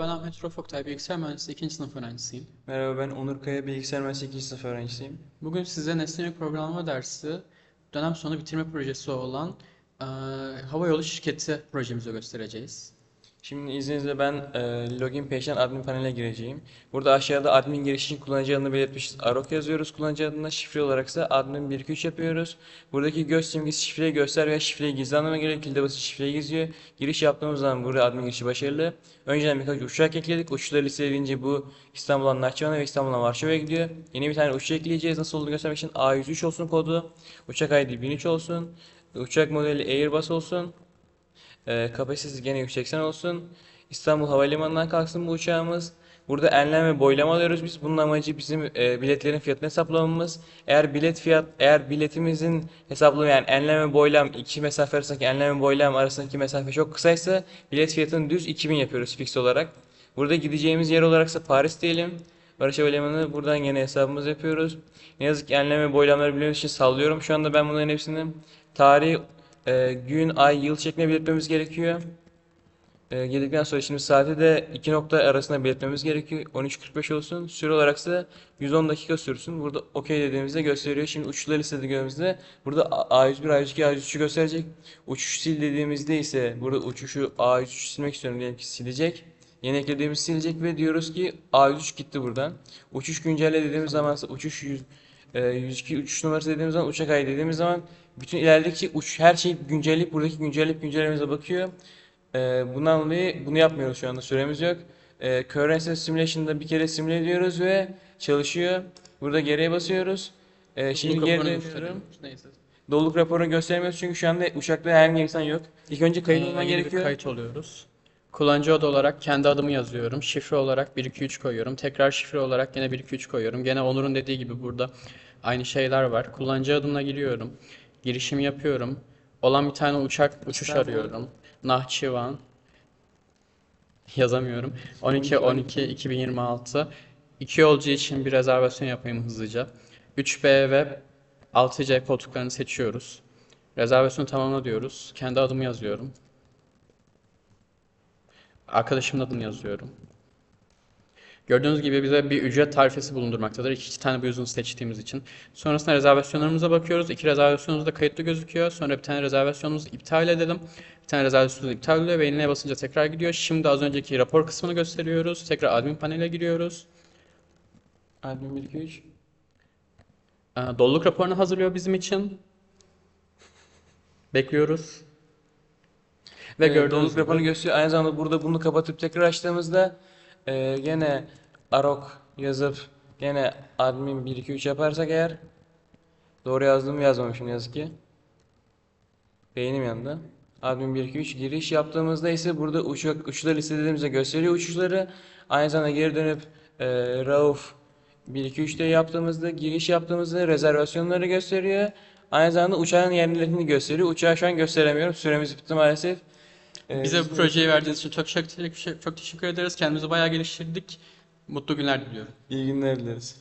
Ben Ahmet Rafok Tay, bilgisayar mühendisliği 2. sınıf öğrencisiyim. Merhaba ben Onur Kaya, bilgisayar mühendisliği 2. sınıf öğrencisiyim. Bugün size nesnelik programlama dersi, dönem sonu bitirme projesi olan eee havayolu şirketi projemizi göstereceğiz. Şimdi izninizle ben e, login page'den admin panele gireceğim. Burada aşağıda admin giriş için kullanıcı adını belirtmişiz. Arok yazıyoruz kullanıcı adına. Şifre olarak ise admin 123 yapıyoruz. Buradaki göz simgesi şifreyi göster veya şifreyi gizli anlamına geliyor. Kilide basıp şifreyi gizliyor. Giriş yaptığımız zaman burada admin girişi başarılı. Önceden birkaç uçak ekledik. Uçuşları listeleyince bu İstanbul'dan Nahçıvan'a ve İstanbul'dan Varşova'ya gidiyor. Yeni bir tane uçuş ekleyeceğiz. Nasıl olduğunu göstermek için A103 olsun kodu. Uçak ID 1003 olsun. Uçak modeli Airbus olsun. Ee, kapasitesi gene 180 olsun. İstanbul Havalimanı'ndan kalksın bu uçağımız. Burada enlem ve boylama alıyoruz biz. Bunun amacı bizim e, biletlerin fiyatını hesaplamamız. Eğer bilet fiyat, eğer biletimizin hesaplamı yani enlem ve boylam iki mesafe arasındaki enlem ve boylam arasındaki mesafe çok kısaysa bilet fiyatını düz 2000 yapıyoruz fix olarak. Burada gideceğimiz yer olaraksa Paris diyelim. Barış Havalimanı buradan gene hesabımızı yapıyoruz. Ne yazık ki enlem ve boylamları bilmemiz için sallıyorum. Şu anda ben bunların hepsini tarih, e, gün, ay, yıl şeklinde belirtmemiz gerekiyor. E, geldikten sonra şimdi saati de iki nokta arasında belirtmemiz gerekiyor. 13.45 olsun. Süre olaraksa 110 dakika sürsün. Burada OK dediğimizde gösteriyor. Şimdi uçuşları listediğimizde burada A101, A102, A103'ü gösterecek. Uçuş sil dediğimizde ise burada uçuşu A103 silmek istiyorum diyelim ki silecek. Yeni eklediğimiz silecek ve diyoruz ki A103 gitti buradan. Uçuş güncelle dediğimiz zaman ise uçuş 100, e, 102 uçuş numarası dediğimiz zaman uçak ayı dediğimiz zaman bütün ilerideki uç her şey güncelleyip buradaki güncelleyip güncellememize bakıyor. E, bundan dolayı bunu yapmıyoruz şu anda süremiz yok. E, Currency Simulation'da bir kere simüle ediyoruz ve çalışıyor. Burada geriye basıyoruz. E, şimdi geri dönüyorum. Neyse. Doluluk raporunu göstermiyoruz çünkü şu anda uçakta herhangi bir insan yok. İlk önce kayıt Ee, olman gerekiyor. kayıt oluyoruz. Kullanıcı adı olarak kendi adımı yazıyorum. Şifre olarak 123 koyuyorum. Tekrar şifre olarak gene 123 koyuyorum. Gene Onur'un dediği gibi burada aynı şeyler var. Kullanıcı adımla giriyorum. Girişimi yapıyorum. Olan bir tane uçak uçuş arıyorum. Nahçıvan. Yazamıyorum. 12 12 2026. İki yolcu için bir rezervasyon yapayım hızlıca. 3B ve 6C koltuklarını seçiyoruz. Rezervasyonu tamamla diyoruz. Kendi adımı yazıyorum. Arkadaşımın adını yazıyorum. Gördüğünüz gibi bize bir ücret tarifesi bulundurmaktadır. İki, iki tane bu yüzünü seçtiğimiz için. Sonrasında rezervasyonlarımıza bakıyoruz. İki rezervasyonumuz da kayıtlı gözüküyor. Sonra bir tane rezervasyonumuzu iptal edelim. Bir tane rezervasyonumuzu iptal oluyor ve yenileye basınca tekrar gidiyor. Şimdi az önceki rapor kısmını gösteriyoruz. Tekrar admin panele giriyoruz. Admin 1 2 3. Ee, Doluluk raporunu hazırlıyor bizim için. Bekliyoruz. Ve Ve gördüğünüz gibi raporunu gösteriyor. Aynı zamanda burada bunu kapatıp tekrar açtığımızda e, gene arok yazıp gene admin 1 2 3 yaparsak eğer doğru yazdığımı yazmamışım yazık ki. Beynim yandı. Admin 1 2 3 giriş yaptığımızda ise burada uçak uçuşları listelerimizde gösteriyor uçuşları. Aynı zamanda geri dönüp e, Rauf 1 2 3 diye yaptığımızda giriş yaptığımızda rezervasyonları gösteriyor. Aynı zamanda uçağın yerlerini gösteriyor. Uçağı şu an gösteremiyorum. Süremiz bitti maalesef. E, bize bu projeyi verdiğiniz için çok, çok, çok teşekkür ederiz. Kendimizi bayağı geliştirdik. Mutlu günler diliyorum. İyi günler dileriz.